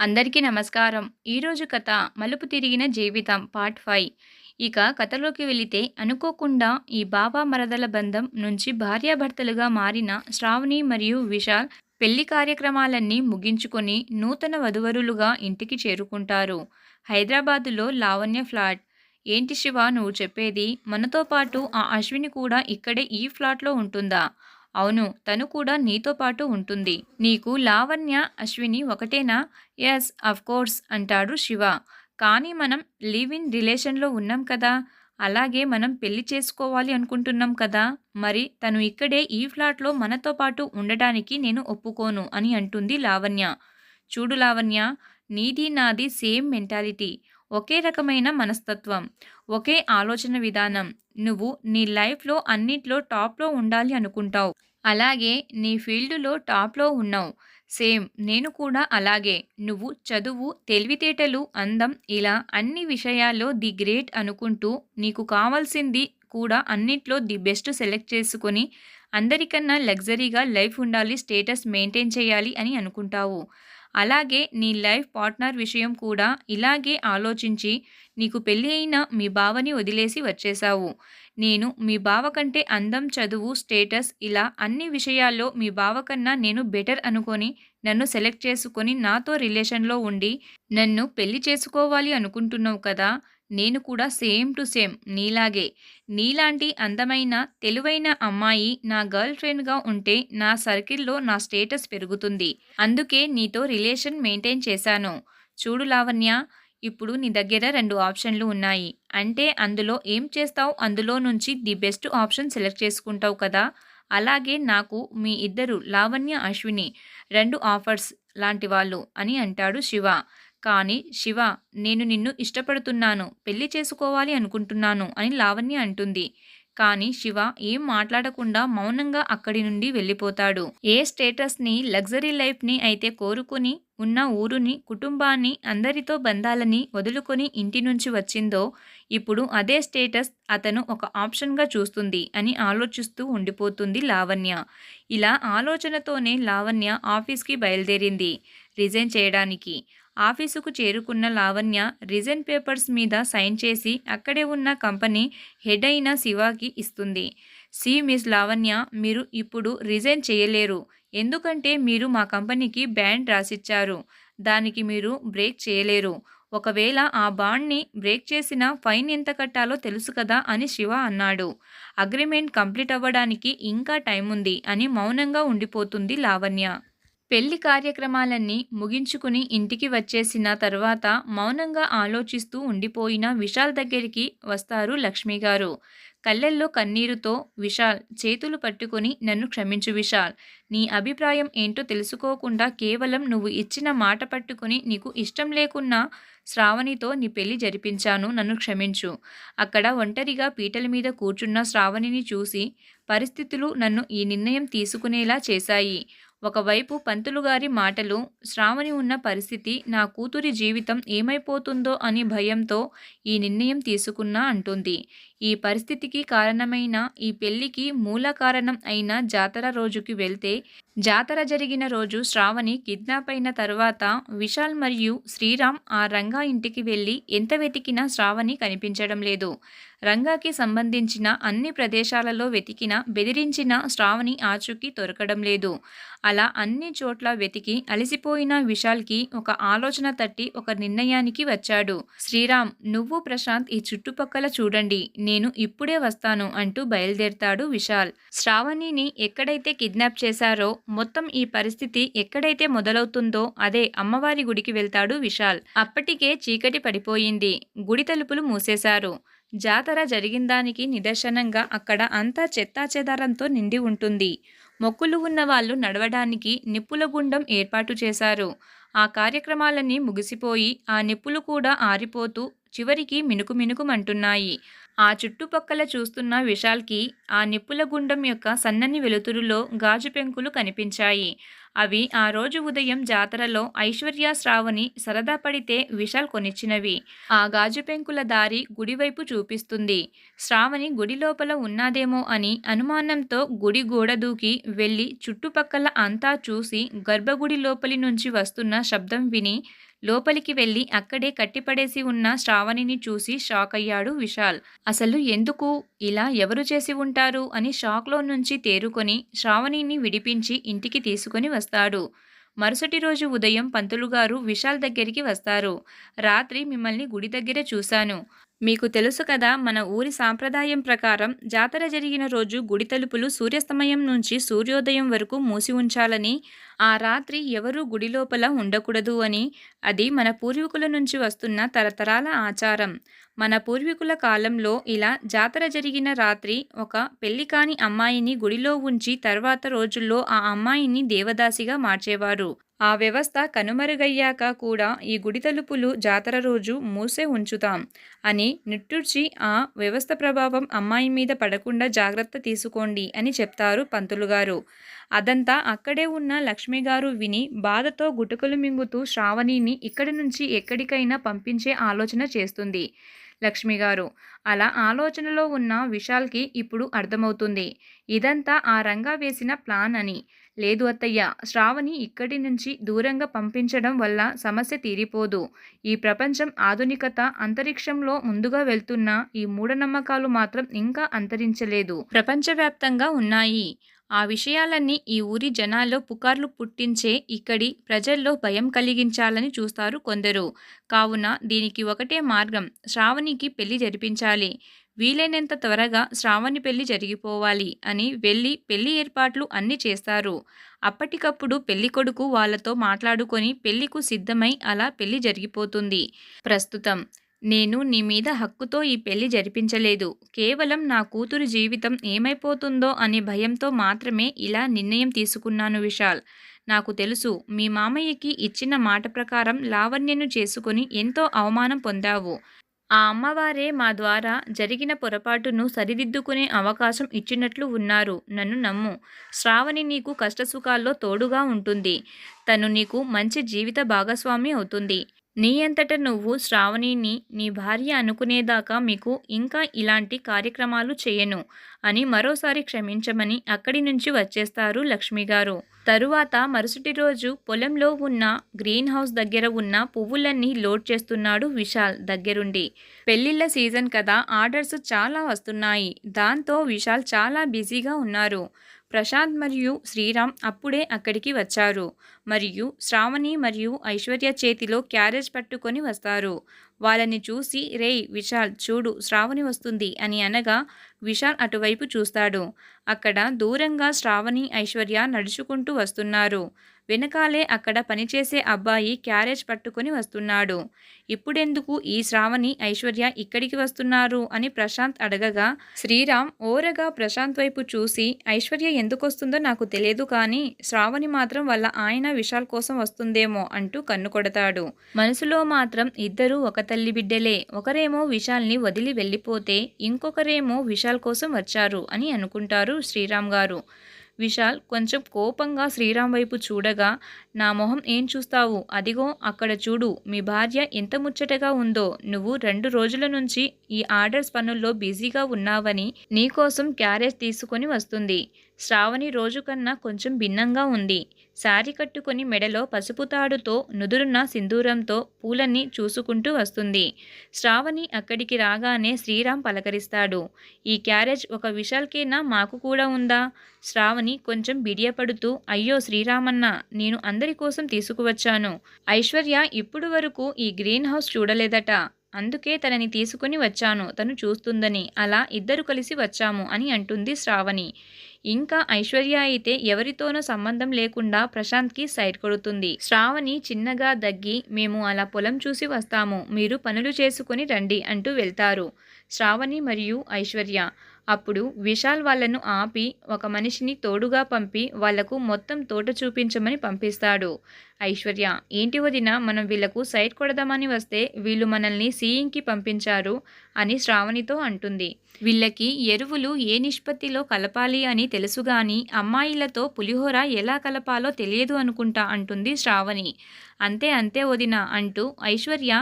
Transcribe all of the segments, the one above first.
అందరికీ నమస్కారం. ఈరోజు కథ 'మలుపు తిరిగిన జీవితం' పార్ట్ ఫైవ్ ఇక కథలోకి వెళితే అనుకోకుండా ఈ బాబా మరదల బంధం నుంచి భార్యాభర్తలుగా మారిన శ్రావణి మరియు విశాల్ పెళ్ళి కార్యక్రమాలన్నీ ముగించుకొని నూతన వధువరులుగా ఇంటికి చేరుకుంటారు. హైదరాబాదులో లావణ్య ఫ్లాట్. ఏంటి శివ నువ్వు చెప్పేది? మనతో పాటు ఆ అశ్విని కూడా ఇక్కడే ఈ ఫ్లాట్లో ఉంటుందా? అవును తను కూడా నీతో పాటు ఉంటుంది. నీకు లావణ్య, అశ్విని ఒకటేనా? యస్ అఫ్కోర్స్ అంటాడు శివ. కానీ మనం లివ్ ఇన్ రిలేషన్లో ఉన్నాం కదా! అలాగే మనం పెళ్ళి చేసుకోవాలి అనుకుంటున్నాం కదా! మరి తను ఇక్కడే ఈ ఫ్లాట్లో మనతో పాటు ఉండటానికి నేను ఒప్పుకోను అని అంటుంది లావణ్య. చూడు లావణ్య నీది నాది సేమ్ మెంటాలిటీ. ఒకే రకమైన మనస్తత్వం. ఒకే ఆలోచన విధానం. నువ్వు నీ లైఫ్లో అన్నిట్లో టాప్లో ఉండాలి అనుకుంటావు అలాగే నీ ఫీల్డ్లో టాప్లో ఉన్నావు సేమ్ నేను కూడా అలాగే. నువ్వు చదువు, తెలివితేటలు, అందం ఇలా అన్ని విషయాల్లో ది గ్రేట్ అనుకుంటూ నీకు కావాల్సింది కూడా అన్నిట్లో ది బెస్ట్ సెలెక్ట్ చేసుకొని అందరికన్నా లగ్జరీగా లైఫ్ ఉండాలి స్టేటస్ మెయింటైన్ చేయాలి అని అనుకుంటావు. అలాగే నీ లైఫ్ పార్ట్నర్ విషయం కూడా ఇలాగే ఆలోచించి నీకు పెళ్ళి అయిన మీ బావని వదిలేసి వచ్చేశావు. నేను మీ బావ కంటే అందం, చదువు, స్టేటస్ ఇలా అన్ని విషయాల్లో మీ బావ కన్నా నేను బెటర్ అనుకొని నన్ను సెలెక్ట్ చేసుకొని నాతో రిలేషన్లో ఉండి నన్ను పెళ్ళి చేసుకోవాలి అనుకుంటున్నావు కదా! నేను కూడా సేమ్ టు సేమ్ నీలాగే. నీలాంటి అందమైన, తెలివైన అమ్మాయి నా గర్ల్ ఫ్రెండ్గా ఉంటే నా సర్కిల్లో నా స్టేటస్ పెరుగుతుంది. అందుకే నీతో రిలేషన్ మెయింటైన్ చేశాను. చూడు లావణ్య ఇప్పుడు నీ దగ్గర రెండు ఆప్షన్లు ఉన్నాయి. అంటే అందులో ఏం చేస్తావు అందులో నుంచి ది బెస్ట్ ఆప్షన్ సెలెక్ట్ చేసుకుంటావు కదా! అలాగే నాకు మీ ఇద్దరు లావణ్య, అశ్విని రెండు ఆఫర్స్ లాంటి వాళ్ళు అని అంటాడు శివ. కానీ శివ నేను నిన్ను ఇష్టపడుతున్నాను. పెళ్ళి చేసుకోవాలి అనుకుంటున్నాను అని లావణ్య అంటుంది. కానీ శివ ఏం మాట్లాడకుండా మౌనంగా అక్కడి నుండి వెళ్ళిపోతాడు. ఏ స్టేటస్ని, లగ్జరీ లైఫ్ని అయితే కోరుకుని ఉన్న ఊరుని, కుటుంబాన్ని, అందరితో బంధాలని వదులుకొని ఇంటి నుంచి వచ్చిందో ఇప్పుడు అదే స్టేటస్ అతను ఒక ఆప్షన్గా చూస్తుంది అని ఆలోచిస్తూ ఉండిపోతుంది లావణ్య. ఇలా ఆలోచనతోనే లావణ్య ఆఫీస్కి బయలుదేరింది రిజైన్ చేయడానికి. ఆఫీసుకు చేరుకున్న లావణ్య రిజైన్ పేపర్స్ మీద సైన్ చేసి అక్కడే ఉన్న కంపెనీ హెడ్ అయిన శివాకి ఇస్తుంది. సి మిస్ లావణ్య మీరు ఇప్పుడు రిజైన్ చేయలేరు. ఎందుకంటే మీరు మా కంపెనీకి బ్యాండ్ రాసిచ్చారు. దానికి మీరు బ్రేక్ చేయలేరు. ఒకవేళ ఆ బాండ్ని బ్రేక్ చేసిన ఫైన్ ఎంత కట్టాలో తెలుసు కదా అని శివ అన్నాడు. అగ్రిమెంట్ కంప్లీట్ అవ్వడానికి ఇంకా టైం ఉంది అని మౌనంగా ఉండిపోతుంది లావణ్య. పెళ్ళి కార్యక్రమాలన్నీ ముగించుకుని ఇంటికి వచ్చేసిన తర్వాత మౌనంగా ఆలోచిస్తూ ఉండిపోయిన విశాల్ దగ్గరికి వస్తారు లక్ష్మిగారు. కళ్ళల్లో కన్నీరుతో విశాల్ చేతులు పట్టుకొని నన్ను క్షమించు విశాల్. నీ అభిప్రాయం ఏంటో తెలుసుకోకుండా కేవలం నువ్వు ఇచ్చిన మాట పట్టుకుని నీకు ఇష్టం లేకున్నా శ్రావణితో నీ పెళ్ళి జరిపించాను నన్ను క్షమించు. అక్కడ ఒంటరిగా పీటల మీద కూర్చున్న శ్రావణిని చూసి పరిస్థితులు నన్ను ఈ నిర్ణయం తీసుకునేలా చేశాయి. ఒకవైపు పంతులుగారి మాటలు, శ్రావణి ఉన్న పరిస్థితి, నా కూతురి జీవితం ఏమైపోతుందో అని భయంతో ఈ నిర్ణయం తీసుకున్నా అంటుంది. ఈ పరిస్థితికి కారణమైన ఈ పెళ్ళికి మూల కారణం అయిన జాతర రోజుకి వెళ్తే జాతర జరిగిన రోజు శ్రావణి కిడ్నాప్ అయిన తర్వాత విశాల్ మరియు శ్రీరామ్ ఆ రంగా ఇంటికి వెళ్ళి ఎంత వెతికినా శ్రావణి కనిపించడం లేదు. రంగాకి సంబంధించిన అన్ని ప్రదేశాలలో వెతికిన బెదిరించిన శ్రావణి ఆచూకీ దొరకడం లేదు. అలా అన్ని చోట్ల వెతికి అలసిపోయిన విశాల్కి ఒక ఆలోచన తట్టి ఒక నిర్ణయానికి వచ్చాడు. శ్రీరామ్ నువ్వు ప్రశాంత్ ఈ చుట్టుపక్కల చూడండి. నేను ఇప్పుడే వస్తాను అంటూ బయలుదేరతాడు విశాల్. శ్రావణిని ఎక్కడైతే కిడ్నాప్ చేశారో మొత్తం ఈ పరిస్థితి ఎక్కడైతే మొదలవుతుందో అదే అమ్మవారి గుడికి వెళ్తాడు విశాల్. అప్పటికే చీకటి పడిపోయింది. గుడి తలుపులు మూసేశారు. జాతర జరిగిందానికి నిదర్శనంగా అక్కడ అంతా చెత్తాచెదారంతో నిండి ఉంటుంది. మొక్కులు ఉన్నవాళ్ళు నడవడానికి నిప్పుల గుండం ఏర్పాటు చేశారు. ఆ కార్యక్రమాలన్నీ ముగిసిపోయి ఆ నిప్పులు కూడా ఆరిపోతూ చివరికి మిణుకు మినుకుమంటున్నాయి ఆ చుట్టుపక్కల చూస్తున్న విశాల్కి ఆ నిప్పుల గుండం యొక్క సన్నని వెలుతురులో గాజు పెంకులు కనిపించాయి. అవి ఆ రోజు ఉదయం జాతరలో ఐశ్వర్య శ్రావణి సరదా పడితే విశాల్ కొనిచ్చినవి. ఆ గాజు పెంకుల దారి గుడివైపు చూపిస్తుంది. శ్రావణి గుడి లోపల ఉన్నాదేమో అని అనుమానంతో గుడి గోడ దూకి వెళ్ళి చుట్టుపక్కల అంతా చూసి గర్భగుడి లోపలి నుంచి వస్తున్న శబ్దం విని లోపలికి వెళ్ళి అక్కడే కట్టిపడేసి ఉన్న శ్రావణిని చూసి షాక్ అయ్యాడు విశాల్. అసలు ఎందుకు? ఇలా ఎవరు చేసి ఉంటారు? అని షాక్లో నుంచి తేరుకొని శ్రావణిని విడిపించి ఇంటికి తీసుకొని వస్తాడు. మరుసటి రోజు ఉదయం పంతులుగారు విశాల్ దగ్గరికి వస్తారు. రాత్రి మిమ్మల్ని గుడి దగ్గర చూశాను. మీకు తెలుసు కదా మన ఊరి సాంప్రదాయం ప్రకారం జాతర జరిగిన రోజు గుడి తలుపులు సూర్యాస్తమయం నుంచి సూర్యోదయం వరకు మూసి ఉంచాలని ఆ రాత్రి ఎవరూ గుడి లోపల ఉండకూడదు అని అది మన పూర్వీకుల నుంచి వస్తున్న తరతరాల ఆచారం. మన పూర్వీకుల కాలంలో ఇలా జాతర జరిగిన రాత్రి ఒక పెళ్ళి కాని అమ్మాయిని గుడిలో ఉంచి తర్వాత రోజుల్లో ఆ అమ్మాయిని దేవదాసిగా మార్చేవారు. ఆ వ్యవస్థ కనుమరుగయ్యాక కూడా ఈ గుడి తలుపులు జాతర రోజు మూసే ఉంచుతాం అని నిట్టూర్చి ఆ వ్యవస్థ ప్రభావం అమ్మాయి మీద పడకుండా జాగ్రత్త తీసుకోండి అని చెప్తారు పంతులు గారు. అదంతా అక్కడే ఉన్న లక్ష్మి గారు విని బాధతో గుటకలు మింగుతూ శ్రావణిని ఇక్కడి నుంచి ఎక్కడికైనా పంపించే ఆలోచన చేస్తుంది. లక్ష్మి గారు అలా ఆలోచనలో ఉన్న విశాల్కి ఇప్పుడు అర్థమవుతుంది. ఇదంతా ఆ రంగా వేసిన ప్లాన్ అని. లేదు అత్తయ్య. శ్రావణి ఇక్కడి నుంచి దూరంగా పంపించడం వల్ల సమస్య తీరిపోదు. ఈ ప్రపంచం ఆధునికత అంతరిక్షంలో ముందుగా వెళ్తున్న ఈ మూఢనమ్మకాలు మాత్రం ఇంకా అంతరించలేదు. ప్రపంచవ్యాప్తంగా ఉన్నాయి. ఆ విషయాలన్నీ ఈ ఊరి జనాల్లో పుకార్లు పుట్టించే ఇక్కడి ప్రజల్లో భయం కలిగించాలని చూస్తారు కొందరు. కావున దీనికి ఒకటే మార్గం. శ్రావణికి పెళ్ళి జరిపించాలి. వీలైనంత త్వరగా శ్రావణి పెళ్ళి జరిగిపోవాలి అని వెళ్ళి పెళ్ళి ఏర్పాట్లు అన్నీ చేస్తారు. అప్పటికప్పుడు పెళ్ళి కొడుకు వాళ్ళతో మాట్లాడుకొని పెళ్ళికు సిద్ధమై అలా పెళ్ళి జరిగిపోతుంది. ప్రస్తుతం నేను నీ మీద హక్కుతో ఈ పెళ్ళి జరిపించలేదు. కేవలం నా కూతురు జీవితం ఏమైపోతుందో అనే భయంతో మాత్రమే ఇలా నిర్ణయం తీసుకున్నాను విశాల్. నాకు తెలుసు మీ మామయ్యకి ఇచ్చిన మాట ప్రకారం లావణ్యను చేసుకుని ఎంతో అవమానం పొందావు. ఆ అమ్మవారే మా ద్వారా జరిగిన పొరపాటును సరిదిద్దుకునే అవకాశం ఇచ్చినట్లు ఉన్నారు. నన్ను నమ్ము. శ్రావణి నీకు కష్టసుఖాల్లో తోడుగా ఉంటుంది. తను నీకు మంచి జీవిత భాగస్వామి అవుతుంది. నీ అంతట నువ్వు శ్రావణిని నీ భార్య అనుకునేదాకా మీకు ఇంకా ఇలాంటి కార్యక్రమాలు చేయను అని మరోసారి క్షమించమని అక్కడి నుంచి వచ్చేస్తారు లక్ష్మి గారు తరువాత మరుసటి రోజు పొలంలో ఉన్న గ్రీన్ హౌస్ దగ్గర ఉన్న పువ్వులన్నీ లోడ్ చేస్తున్నాడు విశాల్ దగ్గరుండి. పెళ్ళిళ్ళ సీజన్ కదా ఆర్డర్స్ చాలా వస్తున్నాయి. దాంతో విశాల్ చాలా బిజీగా ఉన్నారు. ప్రశాంత్ మరియు శ్రీరామ్ అప్పుడే అక్కడికి వచ్చారు. మరియు శ్రావణి మరియు ఐశ్వర్య చేతిలో క్యారేజ్ పట్టుకొని వస్తారు. వాళ్ళని చూసి రేయ్ విశాల్ చూడు శ్రావణి వస్తుంది అని అనగా విశాల్ అటువైపు చూస్తాడు. అక్కడ దూరంగా శ్రావణి ఐశ్వర్య నడుచుకుంటూ వస్తున్నారు. వెనకాలే అక్కడ పనిచేసే అబ్బాయి క్యారేజ్ పట్టుకుని వస్తున్నాడు. ఇప్పుడెందుకు ఈ శ్రావణి ఐశ్వర్య ఇక్కడికి వస్తున్నారు? అని ప్రశాంత్ అడగగా శ్రీరామ్ ఓరగా ప్రశాంత్ వైపు చూసి ఐశ్వర్య ఎందుకు వస్తుందో నాకు తెలియదు కానీ శ్రావణి మాత్రం వాళ్ళ ఆయన విశాల్ కోసం వస్తుందేమో అంటూ కన్ను కొడతాడు. మనసులో మాత్రం ఇద్దరూ ఒక తల్లి బిడ్డలే ఒకరేమో విశాల్ని వదిలి వెళ్ళిపోతే ఇంకొకరేమో విశాల్ కోసం వచ్చారు అని అనుకుంటారు శ్రీరామ్ గారు. విశాల్ కొంచెం కోపంగా శ్రీరామ్ వైపు చూడగా నా మొహం ఏం చూస్తావు? అదిగో అక్కడ చూడు. మీ భార్య ఎంత ముచ్చటగా ఉందో. నువ్వు రెండు రోజుల నుంచి ఈ ఆర్డర్స్ పనుల్లో బిజీగా ఉన్నావని నీకోసం క్యారేజ్ తీసుకొని వస్తుంది. శ్రావణి రోజు కన్నా కొంచెం భిన్నంగా ఉంది. శారీ కట్టుకొని మెడలో పసుపు తాడుతో నుదురున్న సింధూరంతో పూలన్నీ చూసుకుంటూ వస్తుంది. శ్రావణి అక్కడికి రాగానే శ్రీరామ్ పలకరిస్తాడు. ఈ క్యారేజ్ ఒక విశాల్కేనా? మాకు కూడా ఉందా? శ్రావణి కొంచెం బిడియపడుతూ అయ్యో శ్రీరామన్న నేను అందరి కోసం తీసుకువచ్చాను. ఐశ్వర్య ఇప్పుడు వరకు ఈ గ్రీన్ హౌస్ చూడలేదట. అందుకే తనని తీసుకుని వచ్చాను. తను చూస్తుందని. అలా ఇద్దరు కలిసి వచ్చాము అని అంటుంది శ్రావణి. ఇంకా ఐశ్వర్య అయితే ఎవరితోనో సంబంధం లేకుండా ప్రశాంత్కి సైడ్ కొడుతుంది. శ్రావణి చిన్నగా దగ్గి మేము అలా పొలం చూసి వస్తాము. మీరు పనులు చేసుకుని రండి అంటూ వెళ్తారు. శ్రావణి మరియు ఐశ్వర్య. అప్పుడు విశాల్ వాళ్ళను ఆపి ఒక మనిషిని తోడుగా పంపి వాళ్ళకు మొత్తం తోట చూపించమని పంపిస్తాడు. ఐశ్వర్య ఏంటి వదిన మనం వీళ్ళకు సైట్ కొడదామని వస్తే వీళ్ళు మనల్ని సీయింగ్కి పంపించారు అని శ్రావణితో అంటుంది. వీళ్ళకి ఎరువులు ఏ నిష్పత్తిలో కలపాలి అని తెలుసుగాని అమ్మాయిలతో పులిహోర ఎలా కలపాలో తెలియదు అనుకుంటా అంటుంది శ్రావణి. అంతే అంతే వదిన అంటూ ఐశ్వర్య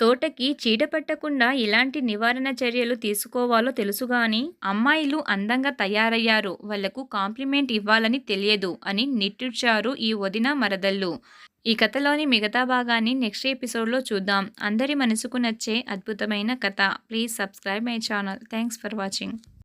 తోటకి చీడ పట్టకుండా ఎలాంటి నివారణ చర్యలు తీసుకోవాలో తెలుసు గాని అమ్మాయిలు అందంగా తయారయ్యారు. వాళ్ళకు కాంప్లిమెంట్ ఇవ్వాలని తెలియదు అని నిట్టూర్చారు ఈ వదిన మరదళ్ళు ఈ కథలోని మిగతా భాగాన్ని నెక్స్ట్ ఎపిసోడ్లో చూద్దాం. అందరి మనసుకు నచ్చే అద్భుతమైన కథ. Please subscribe my channel. Thanks for watching.